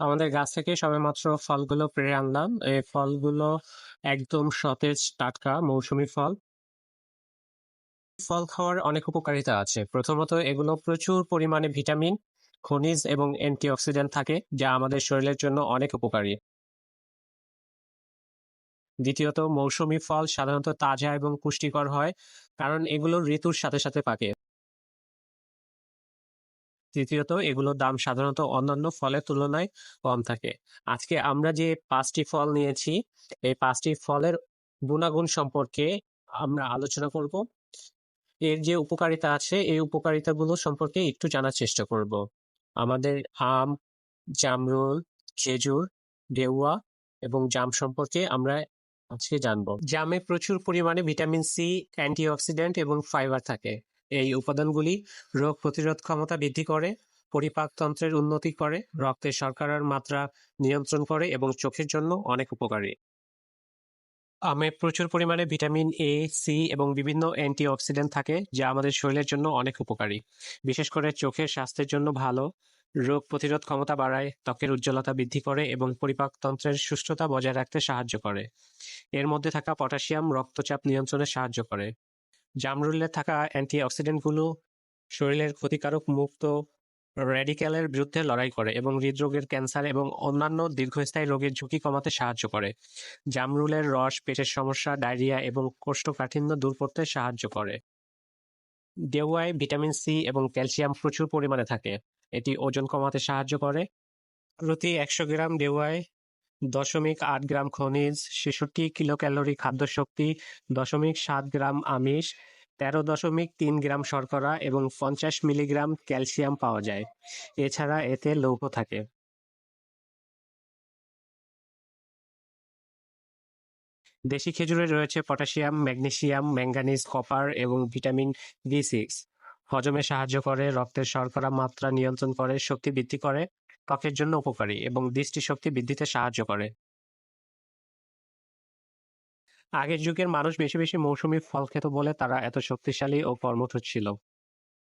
আমাদের গাছ থেকে সবেমাত্র ফলগুলো পেড়ে আনলাম। এই ফলগুলো একদম সতেজ, টাটকা মৌসুমী ফল। ফল খাওয়ার অনেক উপকারিতা আছে। প্রথমত এগুলো প্রচুর পরিমাণে ভিটামিন, খনিজ এবং অ্যান্টিঅক্সিডেন্ট থাকে যা আমাদের শরীরের জন্য অনেক উপকারী। দ্বিতীয়ত মৌসুমী ফল সাধারণত তাজা এবং পুষ্টিকর হয় কারণ এগুলো ঋতুর সাথে সাথে পাকে। তৃতীয়ত এগুলোর দাম সাধারণত অন্যান্য ফলের তুলনায় কম থাকে। আজকে আমরা যে পাঁচটি ফল নিয়েছি এই পাঁচটি ফলের গুণাগুণ সম্পর্কে আমরা আলোচনা করব। এর যে উপকারিতা আছে এই উপকারিতাগুলো সম্পর্কে একটু জানার চেষ্টা করব। আমাদের আম, জামরুল, খেজুর, ডেউয়া এবং জাম সম্পর্কে আমরা আজকে জানব। জামে প্রচুর পরিমাণে ভিটামিন সি, অ্যান্টিঅক্সিডেন্ট এবং ফাইবার থাকে। এই উপাদানগুলি রোগ প্রতিরোধ ক্ষমতা বৃদ্ধি করে, পরিপাকতন্ত্রের উন্নতি করে, রক্তে শর্করার মাত্রা নিয়ন্ত্রণ করে এবং চোখের জন্য অনেক উপকারী। আমে প্রচুর পরিমাণে ভিটামিন এ, সি এবং বিভিন্ন অ্যান্টিঅক্সিডেন্ট থাকে যা আমাদের শরীরের জন্য অনেক উপকারী। বিশেষ করে চোখের স্বাস্থ্যের জন্য ভালো, রোগ প্রতিরোধ ক্ষমতা বাড়ায়, ত্বকের উজ্জ্বলতা বৃদ্ধি করে এবং পরিপাকতন্ত্রের সুস্থতা বজায় রাখতে সাহায্য করে। এর মধ্যে থাকা পটাশিয়াম রক্তচাপ নিয়ন্ত্রণে সাহায্য করে। জামরুলে থাকা অ্যান্টিঅক্সিডেন্টগুলো শরীরের ক্ষতিকারক মুক্ত র্যাডিক্যালের বিরুদ্ধে লড়াই করে এবং হৃদরোগের ক্যান্সার এবং অন্যান্য দীর্ঘস্থায়ী রোগের ঝুঁকি কমাতে সাহায্য করে। জামরুলের রস পেটের সমস্যা, ডায়রিয়া এবং কোষ্ঠকাঠিন্য দূর করতে সাহায্য করে। ডেওয়ায় ভিটামিন সি এবং ক্যালসিয়াম প্রচুর পরিমাণে থাকে। এটি ওজন কমাতে সাহায্য করে। প্রতি একশো গ্রাম ডেওয়ায় দশমিক আট গ্রাম খনিজ, ছেষট্টি কিলোক্যালোরি খাদ্যশক্তি, দশমিক সাত গ্রাম আমিষ, তেরো দশমিক তিন গ্রাম শর্করা এবং পঞ্চাশ মিলিগ্রাম ক্যালসিয়াম পাওয়া যায়। এছাড়া এতে লৌহ থাকে। দেশি খেজুরে রয়েছে পটাশিয়াম, ম্যাগনেসিয়াম, ম্যাঙ্গানিজ, কপার এবং ভিটামিন বি সিক্স। হজমে সাহায্য করে, রক্তের শর্করা মাত্রা নিয়ন্ত্রণ করে, শক্তি বৃদ্ধি করে, ত্বকের জন্য উপকারী এবং দৃষ্টিশক্তি বৃদ্ধিতে সাহায্য করে। আগের যুগের মানুষ বেশি বেশি মৌসুমী ফল খেত বলে তারা এত শক্তিশালী ও কর্মঠ ছিল।